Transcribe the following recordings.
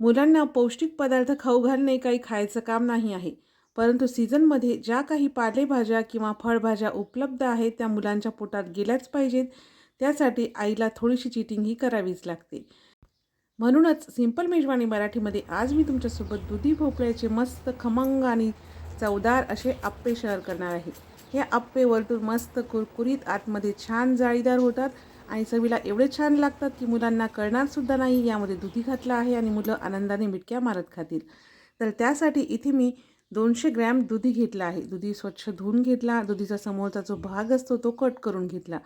मुलांना पौष्टिक पदार्थ खाऊ घालणे काही खायचं काम नाही आहे. परंतु सीझनमध्ये ज्या काही पालेभाज्या किंवा फळभाज्या उपलब्ध आहेत त्या मुलांच्या पोटात गेल्याच पाहिजेत. त्यासाठी आईला थोडीशी चिटिंगही करावीच लागते. म्हणूनच सिंपल मेजवानी मराठीमध्ये आज मी तुमच्यासोबत दुधी भोपळ्याचे मस्त खमंग आणि चवदार असे आप्पे शेअर करणार आहे. हे आप्पे वरतून मस्त कुरकुरीत आतमध्ये छान जाळीदार होतात. आणि चवीला एवढे छान लागतात की मुलांना कळणारसुद्धा नाही. यामध्ये दुधी घातलं आहे आणि मुलं आनंदाने मिटक्या मारत खातील. तर त्यासाठी इथे मी दोनशे ग्रॅम दुधी घेतला आहे. दुधी स्वच्छ धुवून घेतला. दुधीचा समोरचा जो भाग असतो तो कट करून घेतला.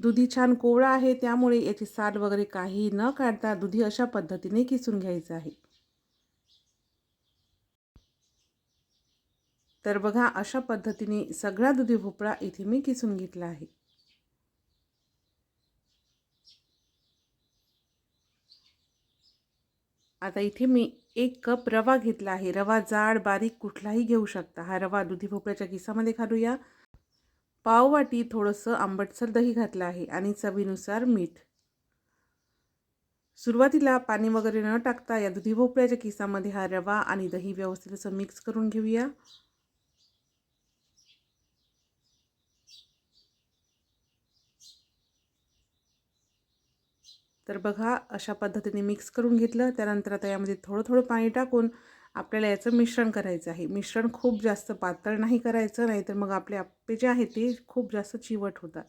दुधी छान कोवळा आहे त्यामुळे याची साल वगैरे काही न काढता दुधी अशा पद्धतीने किसून घ्यायचं आहे. तर बघा अशा पद्धतीने सगळा दुधी भोपळा इथे मी किसून घेतला आहे. आता इथे मी एक कप रवा घेतला आहे. रवा जाड बारीक कुठलाही घेऊ शकता. हा रवा दुधी भोपळ्याच्या किसामध्ये घालूया पाववाटी थोडंसं आंबटसर दही घातलं आहे आणि चवीनुसार मीठ. सुरुवातीला पाणी वगैरे न टाकता या दुधी भोपळ्याच्या किसामध्ये हा रवा आणि दही व्यवस्थित असं मिक्स करून घेऊया. तर बघा अशा पद्धतीने मिक्स करून घेतलं. त्यानंतर आता यामध्ये थोडं थोडं पाणी टाकून आपल्याला याचं मिश्रण करायचं आहे. मिश्रण खूप जास्त पातळ नाही करायचं नाही तर मग आपले आप्पे जे आहे ते खूप जास्त चिवट होतात.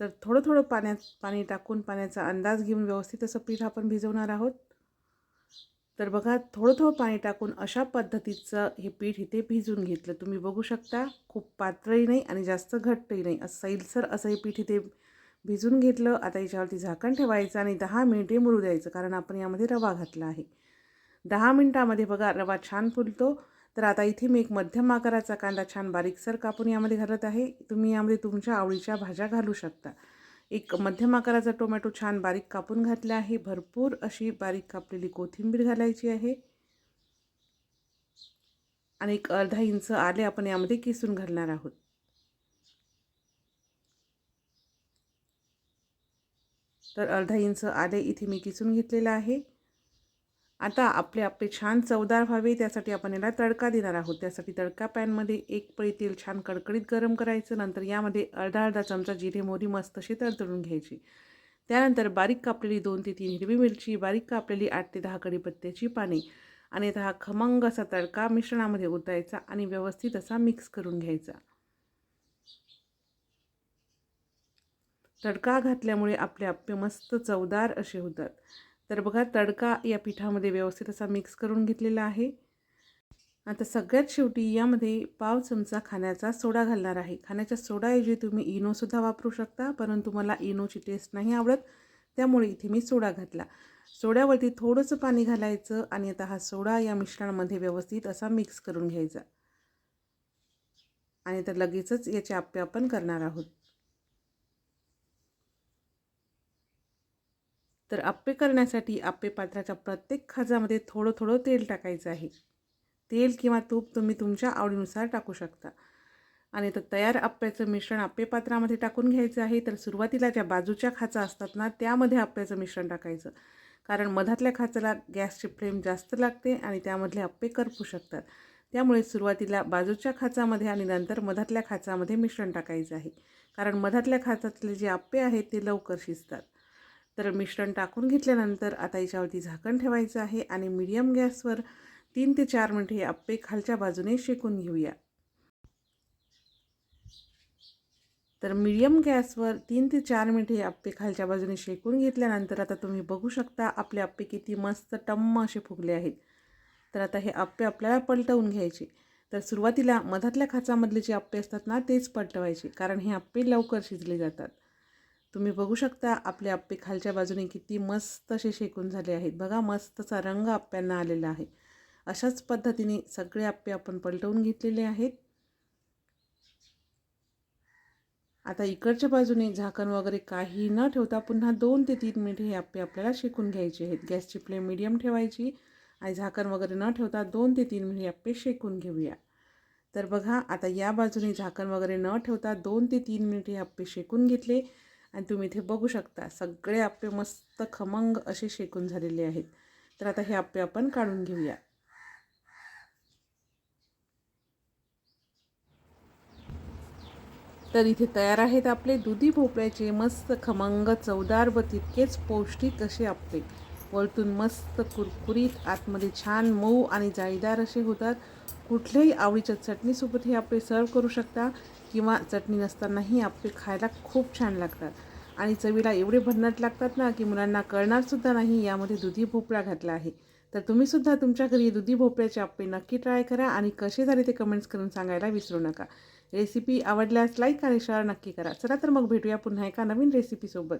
तर थोडं थोडं पाण्यात पाणी टाकून पाण्याचा अंदाज घेऊन व्यवस्थित असं पीठ आपण भिजवणार आहोत. तर बघा थोडं थोडं पाणी टाकून अशा पद्धतीचं हे पीठ इथे भिजून घेतलं. तुम्ही बघू शकता खूप पातळही नाही आणि जास्त घट्टही नाही. असं सैलसर असं हे पीठ इथे भिजून घेतलं आता याच्यावरती झाकण ठेवायचं आणि दहा मिनिटे मुरू द्यायचं कारण आपण यामध्ये रवा घातला आहे. दहा मिनटामध्ये बघा रवा छान फुलतो. तर आता इथे मी एक मध्यम आकाराचा कांदा छान बारीकसर कापून यामध्ये घालत आहे. तुम्ही यामध्ये तुमच्या आवडीच्या भाज्या घालू शकता. एक मध्यम आकाराचा टोमॅटो छान बारीक कापून घातला आहे. भरपूर अशी बारीक कापलेली कोथिंबीर घालायची आहे. आणि एक अर्धा इंच आले आपण यामध्ये किसून घालणार आहोत. तर अर्धा इंच आले इथे मी किसून घेतलेलं आहे. आता आपले आपले छान चवदार व्हावे त्यासाठी आपण याला तडका देणार आहोत. त्यासाठी तडका पॅनमध्ये एक पळी तेल छान कडकडीत गरम करायचं नंतर यामध्ये अर्धा अर्धा चमचा जिरे मोरी मस्त अशी तडतडून घ्यायची. त्यानंतर बारीक कापलेली दोन ते तीन हिरवी मिरची बारीक कापलेली आठ ते दहा कडीपत्त्याची पाने आणि आता हा खमंग असा तडका मिश्रणामध्ये ओतायचा आणि व्यवस्थित असा मिक्स करून घ्यायचा. तडका घातल्यामुळे आपले आप्पे मस्त चवदार असे होतात. तर बघा तडका या पिठामध्ये व्यवस्थित असा मिक्स करून घेतलेला आहे. आता सगळ्यात शेवटी यामध्ये पाव चमचा खाण्याचा सोडा घालणार आहे. खाण्याच्या सोडाऐवजी तुम्ही इनोसुद्धा वापरू शकता परंतु मला इनोची टेस्ट नाही आवडत त्यामुळे इथे मी सोडा घातला. सोड्यावरती थोडंसं पाणी घालायचं आणि आता हा सोडा या मिश्रणामध्ये व्यवस्थित असा मिक्स करून घ्यायचा. आणि तर लगेचच याचे आप्पे आपण करणार आहोत. तर आप्पे करण्यासाठी आप्पे पात्राच्या प्रत्येक खाजामध्ये थोडं थोडं तेल टाकायचं आहे. तेल किंवा तूप तुम्ही तुमच्या आवडीनुसार टाकू शकता. आणि तर तयार आप्याचं मिश्रण आप्पे पात्रामध्ये टाकून घ्यायचं आहे. तर सुरुवातीला ज्या बाजूच्या खाचा असतात ना त्यामध्ये आप्याचं मिश्रण टाकायचं. कारण मधातल्या खाचाला गॅसची फ्लेम जास्त लागते आणि त्यामधले आप्पे करपू शकतात. त्यामुळे सुरुवातीला बाजूच्या खाचामध्ये आणि नंतर मधातल्या खाचामध्ये मिश्रण टाकायचं आहे. कारण मधातल्या खाचातले जे आप्पे आहेत ते लवकर शिजतात. तर मिश्रण टाकून घेतल्यानंतर आता याच्यावरती झाकण ठेवायचं आहे आणि मीडियम गॅसवर तीन ते चार मिनटे हे आप्पे खालच्या बाजूने शेकून घेऊया. तर मीडियम गॅसवर तीन ते चार मिनटे हे आप्पे खालच्या बाजूने शेकून घेतल्यानंतर आता तुम्ही बघू शकता आपले आप्पे किती मस्त टम्म असे फुगले आहेत. तर आता हे आप्पे आपल्याला पलटवून घ्यायचे. तर सुरुवातीला मधातल्या खाचामधले जे आप्पे असतात ना तेच पलटवायचे. कारण हे आप्पे लवकर शिजले जातात. तुम्ही बघू शकता आपले आप्पे खालच्या बाजूने किती मस्त असे शेकून झाले आहेत. बघा मस्तचा रंग आप्प्यांना आलेला आहे. अशाच पद्धतीने सगळे आप्पे आपण पलटवून घेतलेले आहेत. आता इकडच्या बाजूने झाकण वगैरे काही न ठेवता पुन्हा दोन ते तीन मिनिट हे आप्पे आपल्याला शेकून घ्यायचे आहेत. गॅसची फ्लेम मिडियम ठेवायची आणि झाकण वगैरे न ठेवता दोन ते तीन मिनिट आप्पे शेकून घेऊया. तर बघा आता या बाजूने झाकण वगैरे न ठेवता दोन ते तीन मिनिट हे आप्पे शेकून घेतले. आणि तुम्ही इथे बघू शकता सगळे आप्पे मस्त खमंग असे शेकून झालेले आहेत. तर आता हे आप्पे आपण काढून घेऊया. तर इथे तयार आहेत आपले दुधी भोपळ्याचे मस्त खमंग चवदार व तितकेच पौष्टिक असे आप्पे वरतून मस्त कुरकुरीत आतमध्ये छान मऊ आणि जाळीदार असे होतात. कुठल्याही आवडीच्या चटणीसोबत हे आपले सर्व करू शकता किंवा चटणी नसतानाही आपले खायला खूप छान लागतात. आणि चवीला एवढे भन्नाट लागतात ना की मुलांना कळणारसुद्धा नाही यामध्ये दुधी भोपळा घातला आहे. तर तुम्हीसुद्धा तुमच्या घरी दुधी भोपळ्याचे आप्पे नक्की ट्राय करा आणि कसे झाले ते कमेंट्स करून सांगायला विसरू नका. रेसिपी आवडल्यास लाईक आणि शेअर नक्की करा. चला तर मग भेटूया पुन्हा एका नवीन रेसिपीसोबत